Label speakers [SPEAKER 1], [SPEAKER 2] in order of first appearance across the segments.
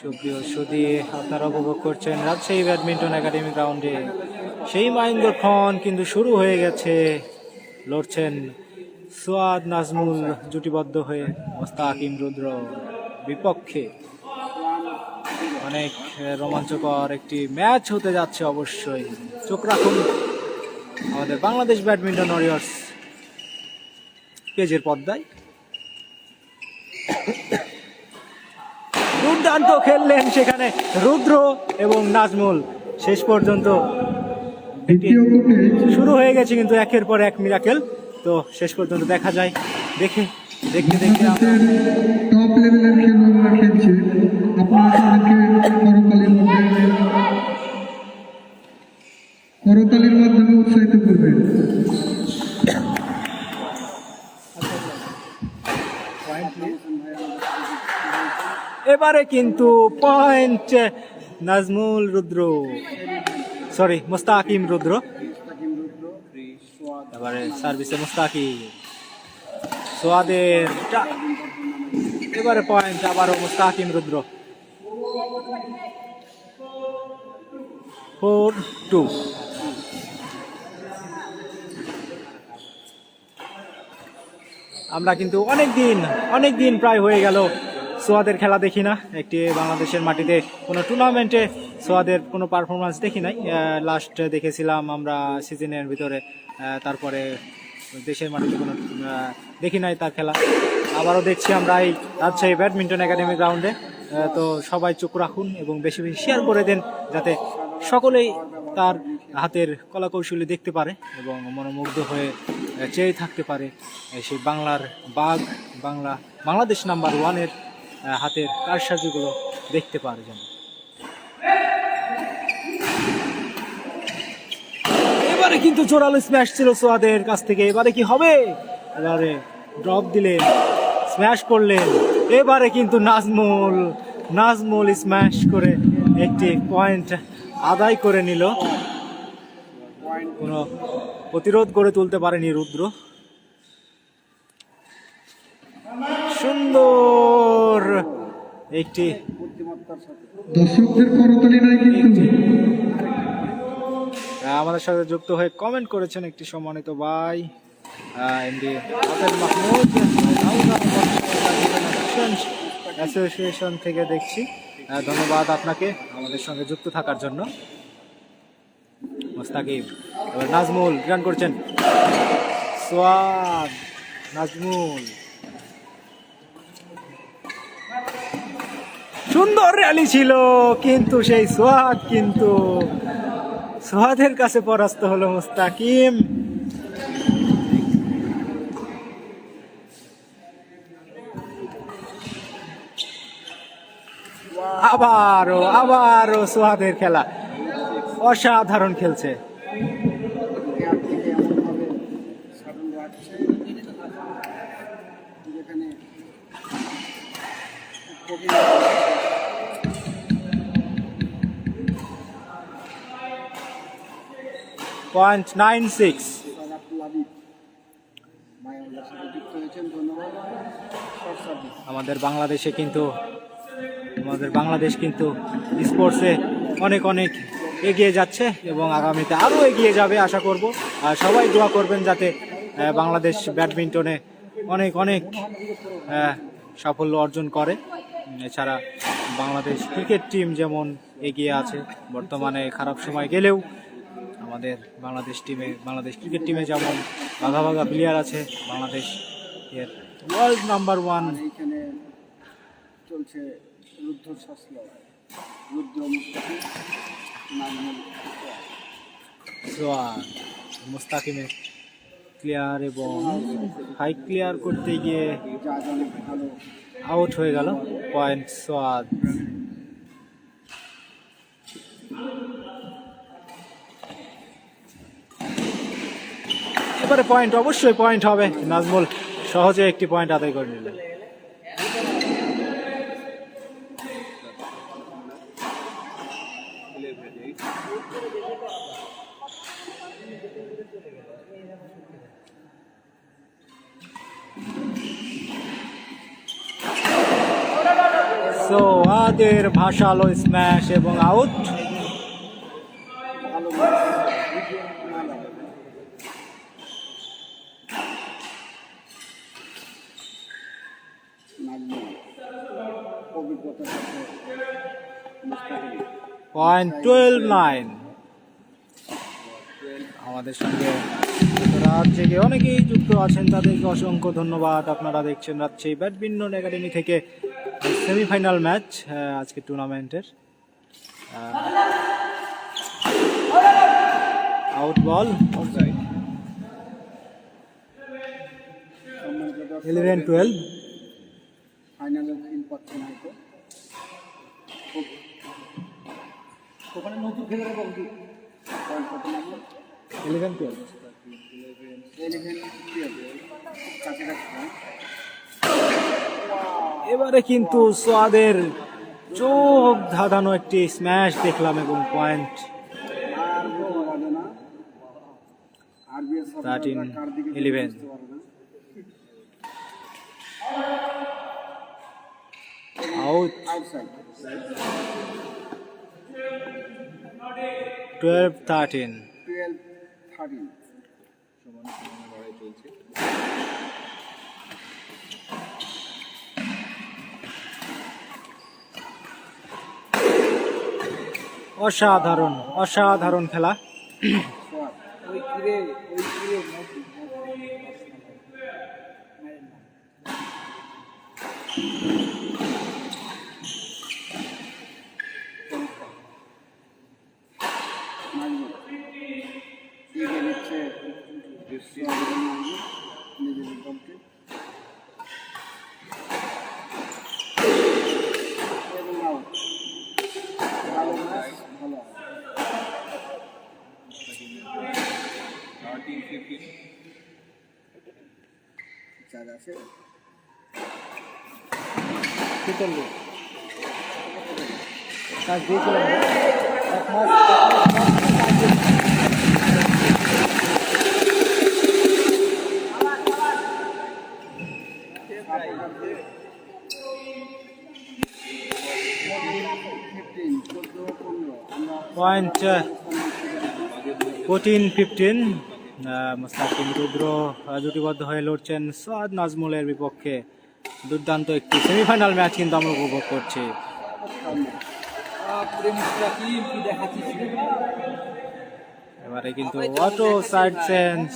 [SPEAKER 1] সুপ্রিয় আপনারা উপভোগ করছেন রাজশাহী ব্যাডমিন্টন একাডেমি গ্রাউন্ডে। সেই মাইন্দর খন কিন্তু শুরু হয়ে গেছে। লড়ছেন সোয়াদ নাজমুল জুটিবদ্ধ হয়ে মোস্তাকিম রুদ্র বিপক্ষে। অনেক রোমাঞ্চকর একটি ম্যাচ হতে যাচ্ছে অবশ্যই। চোখ রাখুন আমাদের বাংলাদেশ ব্যাডমিন্টন ওয়ারিয়র্স। পেজের পর্দায়। দুর্দান্ত খেললেন সেখানে রুদ্র এবং নাজমুল। শেষ পর্যন্ত শুরু হয়ে গেছে কিন্তু একের পর এক মিরাকেল তো শেষ পর্যন্ত দেখা যায়। দেখে দেখতে দেখতে
[SPEAKER 2] টপ লেভেলের খেলোয়াড়রা খেলছে। আপনারা
[SPEAKER 1] এবারে কিন্তু পয়েন্ট নাজমুল রুদ্র। সরি মুস্তাকিম রুদ্র। এবারে সার্ভিসে মুস্তাকিম। সোয়াদের এবারে পয়েন্ট, আবারও মুস্তাকিম রুদ্র। ফোর টু আমরা কিন্তু অনেক দিন অনেক দিন প্রায় হয়ে গেল। সোয়াদের খেলা দেখি না। একটি বাংলাদেশের মাটিতে কোনো টুর্নামেন্টে সোয়াদের কোনো পারফরমেন্স দেখি নাই। লাস্ট দেখেছিলাম আমরা সিজনের ভিতরে। তারপরে দেশের মাটিতে কোনো দেখি নাই তার খেলা। আবারও দেখছি আমরা এই রাজশাহী ব্যাডমিন্টন একাডেমি গ্রাউন্ডে তো সবাই চোখ রাখুন এবং বেশি বেশি শেয়ার করে দেন যাতে সকলেই তার হাতের কলাকৌশলী দেখতে পারে এবং মনোমুগ্ধ হয়ে চেয়ে থাকতে পারে। সেই বাংলার বাঘ, বাংলা, বাংলাদেশ নাম্বার ওয়ানের হাতের কারসাজিগুলো দেখতে পারে যেন এবারে কিন্তু জোরালো স্ম্যাশ ছিল সোয়াদের কাছ থেকে। এবারে কি হবে? এবারে ড্রপ দিলেন স্ম্যাশ করলেন। এবারে কিন্তু নাজমুল নাজমুল স্ম্যাশ করে একটি পয়েন্ট আদায় করে নিল। কোনো প্রতিরোধ করে তুলতে পারেনি রুদ্র। সুন্দর একটি
[SPEAKER 2] দর্শকদের করতালি নাই কিন্তু।
[SPEAKER 1] আমাদের সাথে যুক্ত হয়ে কমেন্ট করেছেন একটি সম্মানিত ভাই এমডি মাহমুদ অ্যাসোসিয়েশন থেকে দেখছি। ধন্যবাদ আপনাকে আমাদের সঙ্গে যুক্ত থাকার জন্য। মোস্তাকিব এবার নাজমুল রান করছেন। সোয়াদ নাজমুল। সুন্দর র্যালি ছিল, কিন্তু সেই সোয়াদ কিন্তু সোহাদের কাছে পরাস্ত হলো মুস্তাকিম। আবারও আবারও সোহাদের খেলা। অসাধারণ খেলছে। পয়েন্ট নাইন সিক্স আমাদের বাংলাদেশে কিন্তু, আমাদের বাংলাদেশ কিন্তু স্পোর্টসে অনেক অনেক এগিয়ে যাচ্ছে এবং আগামীতে আরও এগিয়ে যাবে আশা করব। আর সবাই দোয়া করবেন যাতে বাংলাদেশ ব্যাডমিন্টনে অনেক অনেক সাফল্য অর্জন করে। এছাড়া বাংলাদেশ ক্রিকেট টিম যেমন এগিয়ে আছে, বর্তমানে খারাপ সময় গেলেও আমাদের বাংলাদেশ টিমে বাংলাদেশ ক্রিকেট টিমে যেমন বাঘা বাঘা প্লেয়ার আছে বাংলাদেশ এর ওয়ার্ল্ড নাম্বার ওয়ান
[SPEAKER 3] এইখানে চলছে শাস্ত্র রুদ্র
[SPEAKER 1] মুস্তাকিমের ক্লিয়ার এবং হাই ক্লিয়ার করতে গিয়ে আউট হয়ে গেল। পয়েন্ট সোয়াদ এবারে পয়েন্ট অবশ্যই পয়েন্ট হবে। নাজমুল সহজে একটি পয়েন্ট আদায় করে নিলেন সোয়াদের ভাসালো স্ম্যাশ এবং আউট
[SPEAKER 3] ভালো ম্যাচ না না নাজমুল অভিজ্ঞতার সাথে মুস্তাকিম
[SPEAKER 1] পয়েন্ট টুয়েলভ নাইন আমাদের সঙ্গে রাত থেকে অনেকেই যুক্ত আছেন তাদেরকে অসংখ্য ধন্যবাদ। আপনারা দেখছেন রাজশাহী ব্যাডমিন্টন একাডেমি থেকে সেমিফাইনাল ম্যাচ আজকে টুর্নামেন্টের। আউট বল ইলেভেন টুয়েলভ
[SPEAKER 3] ফাইনালে ওখানে নতুন খেলে কত কত
[SPEAKER 1] ইলেভেন টুয়েলভ
[SPEAKER 3] ইলেভেন?
[SPEAKER 1] এবারে কিন্তু সোয়াদের চোখ ধাঁধানো একটি স্ম্যাশ দেখলাম এবং পয়েন্ট
[SPEAKER 3] আর বলা যাবে না RBS
[SPEAKER 1] 13, 11
[SPEAKER 3] 11
[SPEAKER 1] out
[SPEAKER 3] outside
[SPEAKER 1] twelve thirteen অসাধারণ অসাধারণ খেলা।
[SPEAKER 3] সোয়াদ ওই কিরে ওই কিরে এগিয়ে নিচ্ছে সোয়াদের নাজমুল নিজেদের দলকে এবং আউট ভালো ম্যাচ ভালো out। আছে ফিফটিন পনেরো আমরা
[SPEAKER 1] point fourteen fifteen Mustakim Rudra জুটিবদ্ধ হয়ে লড়ছেন সাদ নাজমুলের বিপক্ষে। দুর্দান্ত একটি সেমিফাইনাল ম্যাচ কিন্তু আমরা উপভোগ করছি। এবারে কিন্তু outside sense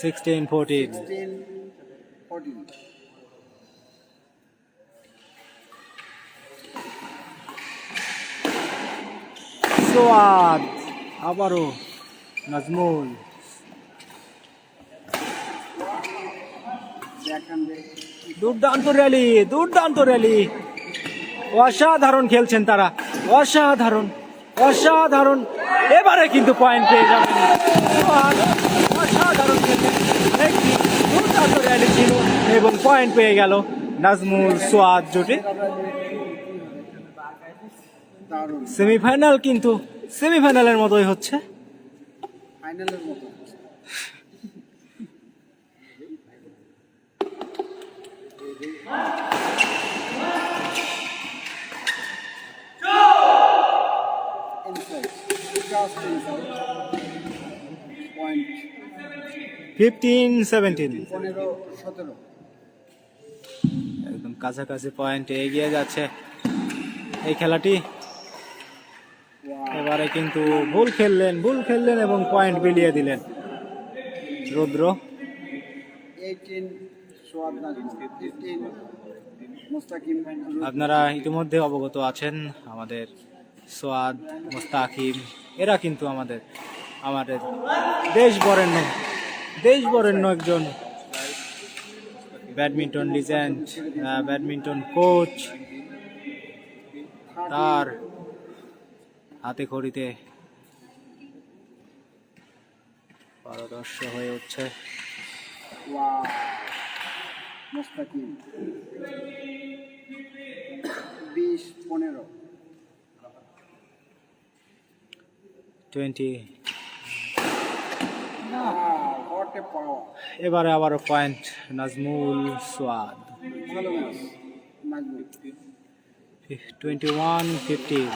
[SPEAKER 1] sixteen fourteen Soyad আবারও নাজমুল দুর্দান্ত র্যালি দুর্দান্ত র্যালি অসাধারণ খেলছেন তারা, অসাধারণ অসাধারণ। এবারে কিন্তু পয়েন্ট পেয়ে যাবেন। অসাধারণ একটি দুর্দান্ত র্যালি ছিল এবং পয়েন্ট পেয়ে গেল। নাজমুল সোয়াদ জুটি। সেমিফাইনাল কিন্তু সেমিফাইনালের মতোই হচ্ছে।
[SPEAKER 3] ফাইনালের মতো।
[SPEAKER 1] ফিফটিন সেভেন্টিন একদম কাছাকাছি পয়েন্টে এগিয়ে যাচ্ছে। এই খেলাটি এবারে কিন্তু ভুল খেললেন ভুল খেললেন এবং পয়েন্ট বিলিয়ে দিলেন। রুদ্র? আপনারা ইতিমধ্যে অবগত আছেন আমাদের সোয়াদ মোস্তাকিম এরা কিন্তু আমাদের আমাদের দেশ বরেণ্য দেশ বরেণ্য একজন ব্যাডমিন্টন লিজেন্ড ব্যাডমিন্টন কোচ তার হাতে খড়িতে পারদর্শ হয়ে উঠছে।
[SPEAKER 3] বিশ পনেরো।
[SPEAKER 1] টোয়েন্টি এবারে আবারও point Nazmul Soyad. Twenty one fifteen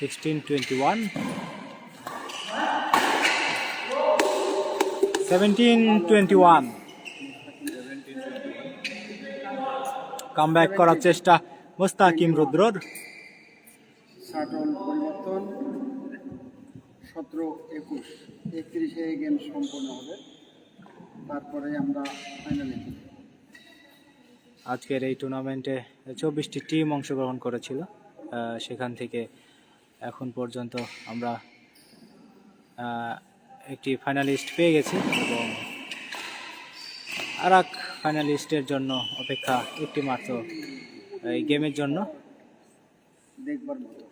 [SPEAKER 1] sixteen twenty one seventeen twenty one come করার চেষ্টা মোস্তাকিম রুদ্রর
[SPEAKER 3] শাটল পরিবর্তন সতেরো একুশ। একত্রিশে গেম সম্পন্ন হবে। তারপরে আমরা ফাইনালে
[SPEAKER 1] আজকের এই টুর্নামেন্টে চব্বিশটি টিম অংশগ্রহণ করেছিল। সেখান থেকে এখন পর্যন্ত আমরা একটি ফাইনালিস্ট পেয়ে গেছি এবং আর এক ফাইনালিস্টের জন্য অপেক্ষা একটি মাত্র এই গেমের জন্য।
[SPEAKER 3] দেখবার মতো।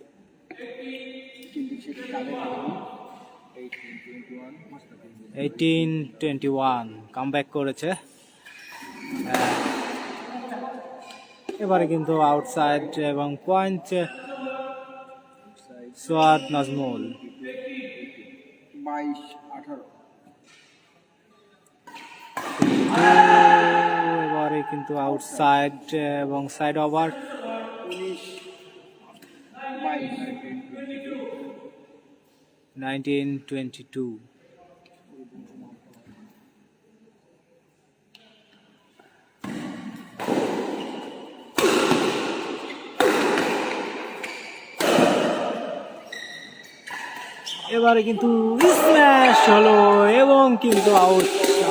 [SPEAKER 1] Eighteen twenty one come back করেছে। এবারে কিন্তু আউটসাইড এবং পয়েন্ট সোয়াদ নাজমুল।
[SPEAKER 3] বাইশ আঠারো।
[SPEAKER 1] এবারে কিন্তু আউটসাইড এবং side over nineteen twenty two এবারে কিন্তু স্ম্যাশ হলো এবং কিন্তু আউট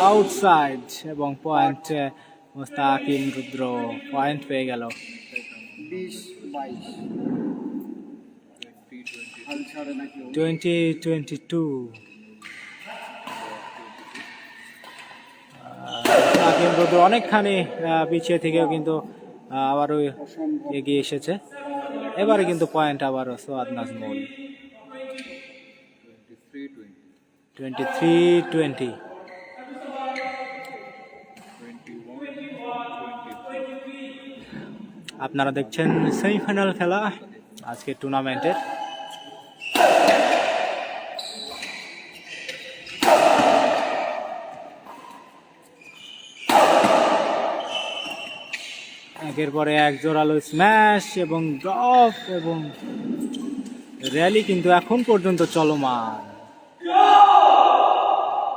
[SPEAKER 1] আউটসাইড এবং পয়েন্ট মোস্তাকিম রুদ্র পয়েন্ট পেয়ে গেল? টোয়েন্টি টোয়েন্টি টু রুদ্র অনেকখানি পিছিয়ে থেকেও কিন্তু আবারও এগিয়ে এসেছে। এবারে কিন্তু পয়েন্ট আবারও Swad Nazmul. Twenty three twenty আপনারা দেখছেন সেমিফাইনাল খেলা, আজকে টুর্নামেন্টের একের পরে এক জোরালো স্ম্যাশ এবং ড্রপ এবং র্যালি কিন্তু এখন পর্যন্ত চলমান পয়েন্ট
[SPEAKER 3] ভালো একটা র্যালির পরে র্যালির সমাপ্তি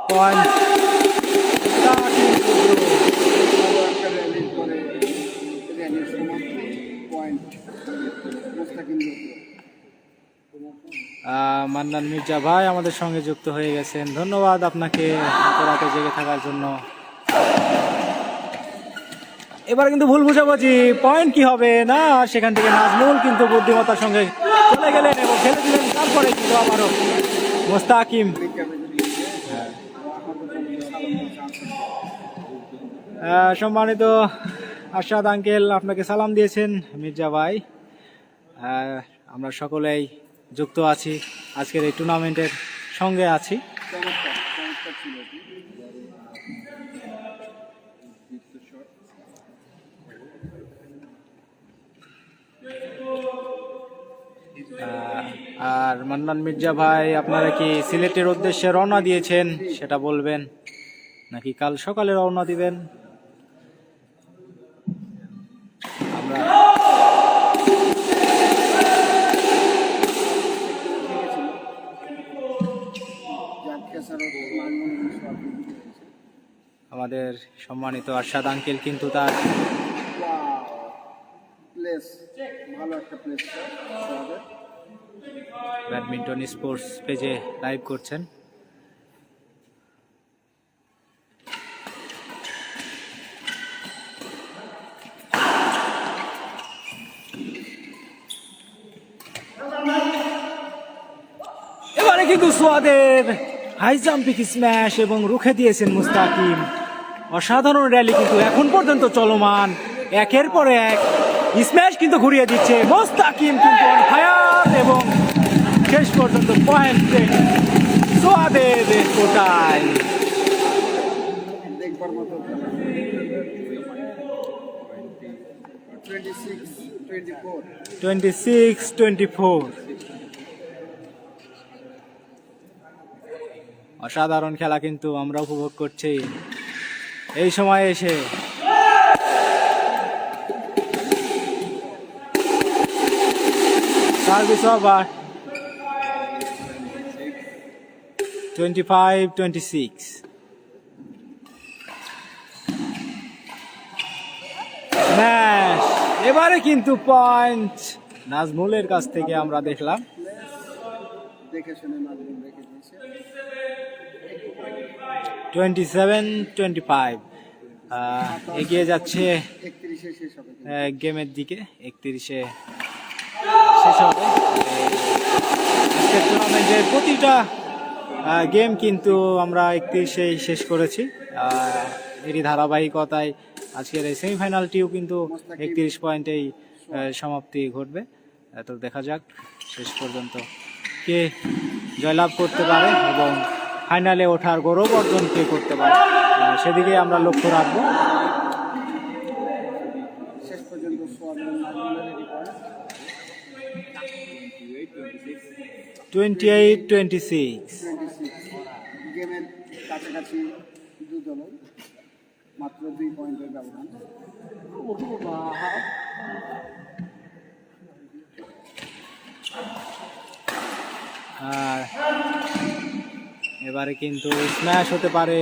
[SPEAKER 3] পয়েন্ট মুস্তাকিম রুদ্র
[SPEAKER 1] আহ, মান্নান মির্জা ভাই আমাদের সঙ্গে যুক্ত হয়ে গেছেন। ধন্যবাদ আপনাকে রাতে জেগে থাকার জন্য। এবার কিন্তু ভুল বুঝাবুঝি। পয়েন্ট কি হবে? না সেখান থেকে নাজমুল কিন্তু বুদ্ধিমত্তার সঙ্গে চলে গেলেন এবং খেলে দিলেন। তারপরে কিন্তু আবারও মোস্তাকিম। সম্মানিত আশাদ আঙ্কেল, আপনাকে সালাম দিয়েছেন মির্জা ভাই। আমরা সকলেই যুক্ত আছি, আজকের এই টুর্নামেন্টের সঙ্গে আছি। আর মান্নান মির্জা ভাই, আপনারা কি সিলেটের উদ্দেশ্যে রওনা দিয়েছেন, সেটা বলবেন? নাকি কাল সকালে রওনা দিবেন? আমাদের সম্মানিত আরশাদ আঙ্কেল কিন্তু তার
[SPEAKER 3] প্লেস ভালো একটা প্লেস
[SPEAKER 1] ব্যাডমিন্টন স্পোর্টস পেজে লাইভ করছেন। এবারে কিন্তু সোয়াদের হাই জাম্পিং স্ম্যাশ এবং রুখে দিয়েছেন মুস্তাকিম। অসাধারণ র্যালি কিন্তু এখন পর্যন্ত চলমান। একের পর এক স্ম্যাশ কিন্তু ঘুরিয়ে দিচ্ছে মোস্তাকিম কিন্তু এবং শেষ পর্যন্ত point
[SPEAKER 3] twenty six twenty four
[SPEAKER 1] অসাধারণ খেলা কিন্তু আমরা উপভোগ করছি। এই সময় এসে service over twenty five twenty six এবারে কিন্তু পয়েন্ট নাজমুলের কাছ থেকে আমরা দেখলাম।
[SPEAKER 3] দেখে শুনে
[SPEAKER 1] টোয়েন্টি সেভেন টোয়েন্টি ফাইভ এগিয়ে যাচ্ছে
[SPEAKER 3] একত্রিশে
[SPEAKER 1] গেমের দিকে। একত্রিশে শেষ হবে। টুর্নামেন্টের প্রতিটা গেম কিন্তু আমরা একত্রিশেই শেষ করেছি। এরই ধারাবাহিকতায় আজকের এই সেমিফাইনালটিও কিন্তু একত্রিশ পয়েন্টেই সমাপ্তি ঘটবে। তো দেখা যাক, শেষ পর্যন্ত কে জয়লাভ করতে পারে এবং ফাইনালে ওঠার গৌরব অর্জন কে করতে পারে? সেদিকে আমরা লক্ষ্য রাখব।
[SPEAKER 3] শেষ পর্যন্ত
[SPEAKER 1] twenty eight twenty six
[SPEAKER 3] twenty six গেমের কাছাকাছি দু দলের মাত্র দুই পয়েন্টের ব্যবধান।
[SPEAKER 1] আর এবারে কিন্তু স্ম্যাশ হতে পারে।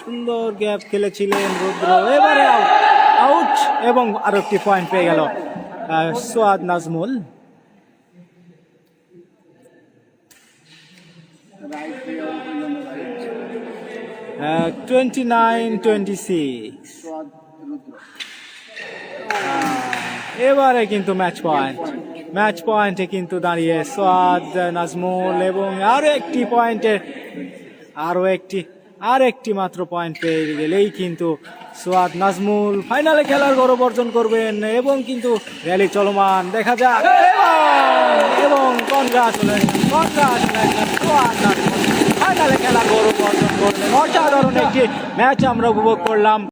[SPEAKER 1] সুন্দর গ্যাপ খেলেছিলেন রুদ্র। এবারে আউট এবং আরও একটি পয়েন্ট পেয়ে গেল Swad Nazmul. Twenty nine twenty এবারে কিন্তু ম্যাচ পয়েন্ট ম্যাচ পয়েন্টে কিন্তু দাঁড়িয়ে সোয়াদ, নাজমুল এবং আরও একটি পয়েন্টে আরও একটি, আর একটি মাত্র পয়েন্ট পেয়ে গেলেই কিন্তু সোয়াদ, নাজমুল ফাইনালে খেলার গৌরব অর্জন করবেন এবং কিন্তু র্যালি চলমান, দেখা যাক। এবং- ফাইনালে খেলার গৌরব অর্জন করবেন অসাধারণ একটি ম্যাচ আমরা উপভোগ করলাম।